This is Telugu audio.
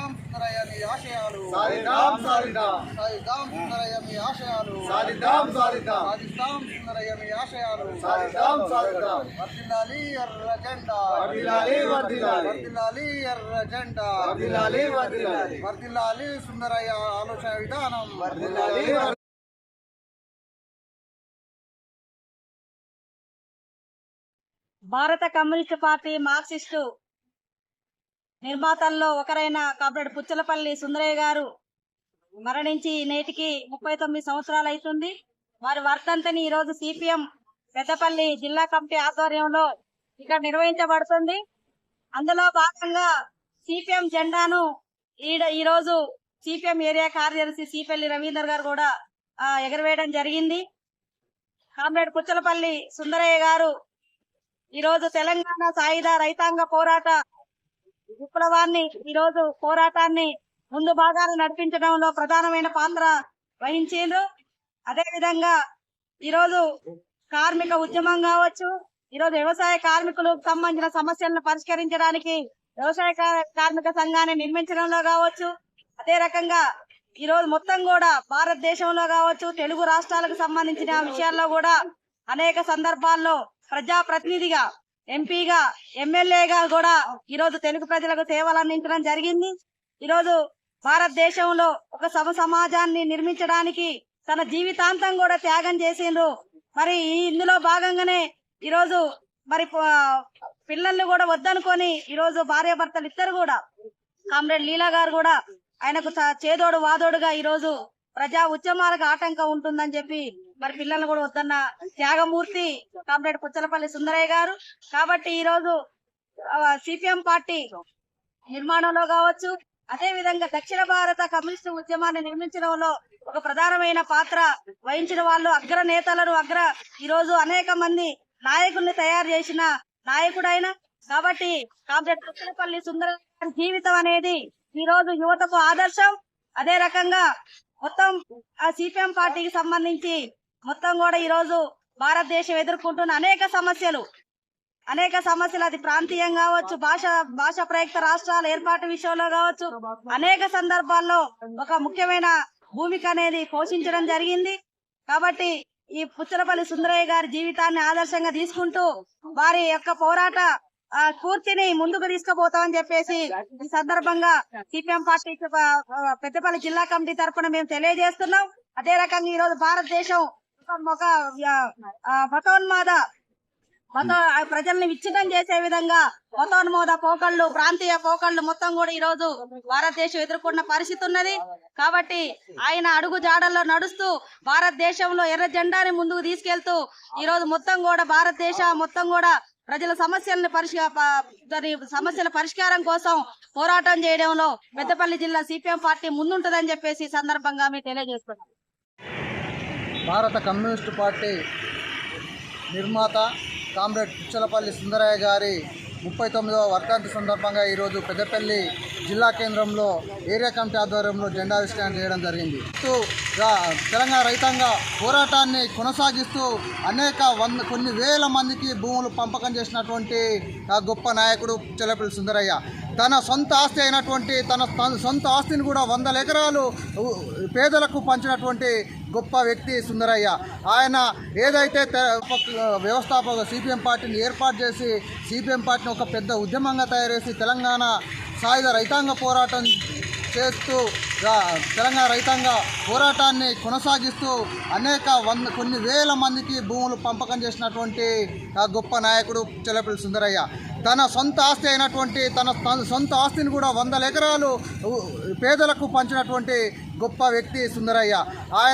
సుందరయ్య మీ ఆశయాలు. సాధిద్దాం సాధిద్దాం సాధిద్దాం సుందరయ్య మీ ఆశయాలు. సాధిద్దాం సాధిద్దాం సాధిస్తాం సుందరయ్య మీ ఆశయాలు. సాధిద్దాం సాధిద్దాం వర్దిల్లాలి ఎర్ర జెండా. వర్ధిల్లాలి, వర్ధిల్లాలి. వర్దిల్లాలి ఎర్ర జెండా. వర్ధిల్లాలి, వర్ధిల్లాలి. వర్దిల్లాలి సుందరయ్య ఆలోచన విధానం. వర్ధిల్లాలి, వర్ధిల్లాలి. భారత కమ్యూనిస్టు పార్టీ మార్క్సిస్టు నిర్మాతల్లో ఒకరైన కామ్రేడ్ పుచ్చలపల్లి సుందరయ్య గారు మరణించి నేటికి ముప్పై తొమ్మిది సంవత్సరాలు అవుతుంది. వారి వర్ధంతిని ఈరోజు సిపిఎం పెద్దపల్లి జిల్లా కమిటీ ఆధ్వర్యంలో ఇక్కడ నిర్వహించబడుతుంది. అందులో భాగంగా సిపిఎం జెండాను ఈడ ఈరోజు సిపిఎం ఏరియా కార్యదర్శి సిపల్లి రవీందర్ గారు కూడా ఎగరవేయడం జరిగింది. కామ్రేడ్ పుచ్చలపల్లి సుందరయ్య గారు ఈరోజు తెలంగాణ సాయుధ రైతాంగ పోరాట విప్లవాన్ని ఈ రోజు పోరాటాన్ని ముందు భాగాలు నడిపించడంలో ప్రధానమైన పాత్ర వహించారు అదే విధంగా ఈరోజు కార్మిక ఉద్యమం కావచ్చు ఈరోజు వ్యవసాయ కార్మికులకు సంబంధించిన సమస్యలను పరిష్కరించడానికి వ్యవసాయ కార్మిక సంఘాన్ని నిర్మించడంలో కావచ్చు అదే రకంగా ఈ రోజు మొత్తం కూడా భారతదేశంలో కావచ్చు తెలుగు రాష్ట్రాలకు సంబంధించిన విషయాల్లో కూడా అనేక సందర్భాల్లో ప్రజా ప్రతినిధిగా ఎంపీగా ఎమ్మెల్యేగా కూడా ఈరోజు తెలుగు ప్రజలకు సేవలు అందించడం జరిగింది. ఈరోజు భారతదేశంలో ఒక సమ సమాజాన్ని నిర్మించడానికి తన జీవితాంతం కూడా త్యాగం చేసిండ్రు. మరి ఈ ఇందులో భాగంగానే ఈరోజు మరి పిల్లల్ని కూడా వద్దనుకొని ఈరోజు భార్య భర్తలు ఇద్దరు కూడా కామ్రేడ్ లీలా గారు కూడా ఆయనకు చేదోడు వాదోడుగా ఈరోజు ప్రజా ఉద్యమాలకు ఆటంకం ఉంటుందని చెప్పి మరి పిల్లలు కూడా వద్దన్న త్యాగమూర్తి కామ్రేడ్ పుచ్చలపల్లి సుందరయ్య గారు. కాబట్టి ఈ రోజు సిపిఎం పార్టీ నిర్మాణంలో కావచ్చు అదే విధంగా దక్షిణ భారత కమ్యూనిస్టు ఉద్యమాన్ని నిర్మించడంలో ఒక ప్రధానమైన పాత్ర వహించిన వాళ్ళు అగ్ర నేతలను అగ్ర ఈ రోజు అనేక మంది నాయకుల్ని తయారు చేసిన నాయకుడైన కాబట్టి కామ్రేడ్ పుచ్చలపల్లి సుందర జీవితం అనేది ఈ రోజు యువతకు ఆదర్శం. అదే రకంగా మొత్తం ఆ సిపిఎం పార్టీకి సంబంధించి మొత్తం కూడా ఈ రోజు భారతదేశం ఎదుర్కొంటున్న అనేక సమస్యలు. అనేక సమస్యలు అది ప్రాంతీయం కావచ్చు భాష భాష ప్రయుక్త రాష్ట్రాల ఏర్పాటు విషయంలో కావచ్చు అనేక సందర్భాల్లో ఒక ముఖ్యమైన భూమిక అనేది పోషించడం జరిగింది. కాబట్టి ఈ పుచ్చలపల్లి సుందరయ్య గారి జీవితాన్ని ఆదర్శంగా తీసుకుంటూ వారి యొక్క పోరాట స్ఫూర్తిని ముందుకు తీసుకుపోతామని చెప్పేసి ఈ సందర్భంగా సిపిఎం పార్టీ పెద్దపల్లి జిల్లా కమిటీ తరఫున మేము తెలియజేస్తున్నాం. అదే రకంగా ఈ రోజు భారతదేశం ఒక- మతోన్మాద మత ప్రజల్ని విచ్ఛిన్నం చేసే విధంగా మతోన్మోద పోకళ్ళు ప్రాంతీయ పోకళ్ళు మొత్తం కూడా ఈ రోజు భారతదేశం ఎదుర్కొన్న పరిస్థితి ఉన్నది. కాబట్టి ఆయన అడుగు జాడల్లో నడుస్తూ భారతదేశంలో ఎర్ర జెండాని ముందుకు తీసుకెళ్తూ ఈ రోజు మొత్తం కూడా భారతదేశ మొత్తం కూడా ప్రజల సమస్యలను పరిష్క ప- దాని సమస్యల పరిష్కారం కోసం పోరాటం చేయడంలో పెద్దపల్లి జిల్లా సిపిఎం పార్టీ ముందుంటదని చెప్పేసి ఈ సందర్భంగా మేము తెలియజేస్తున్నాం. భారత కమ్యూనిస్టు పార్టీ నిర్మాత కామ్రేడ్ పుచ్చలపల్లి సుందరయ్య గారి ముప్పై తొమ్మిదవ వర్ధంతి సందర్భంగా ఈరోజు పెద్దపల్లి జిల్లా కేంద్రంలో ఏరియా కమిటీ ఆధ్వర్యంలో జెండావిష్కరణ చేయడం జరిగింది. తెలంగాణ రైతాంగ పోరాటాన్ని కొనసాగిస్తూ అనేక వంద కొన్ని వేల మందికి భూములు పంపకం చేసినటువంటి గొప్ప నాయకుడు పుచ్చలపల్లి సుందరయ్య. తన సొంత ఆస్తి అయినటువంటి తన తన సొంత ఆస్తిని కూడా వందల ఎకరాలు పేదలకు పంచినటువంటి గొప్ప వ్యక్తి సుందరయ్య. ఆయన ఏదైతే వ్యవస్థాపక సిపిఎం పార్టీని ఏర్పాటు చేసి సిపిఎం పార్టీని ఒక పెద్ద ఉద్యమంగా తయారు చేసి తెలంగాణ సాయుధ రైతాంగ పోరాటం చేస్తూ తెలంగాణ రైతాంగ పోరాటాన్ని కొనసాగిస్తూ అనేక వంద కొన్ని వేల మందికి భూములు పంపకం చేసినటువంటి గొప్ప నాయకుడు చెల్లపల్లి సుందరయ్య. తన సొంత ఆస్తి అయినటువంటి తన తన సొంత ఆస్తిని కూడా వందల ఎకరాలు పేదలకు పంచినటువంటి గొప్ప వ్యక్తి సుందరయ్య. ఆయన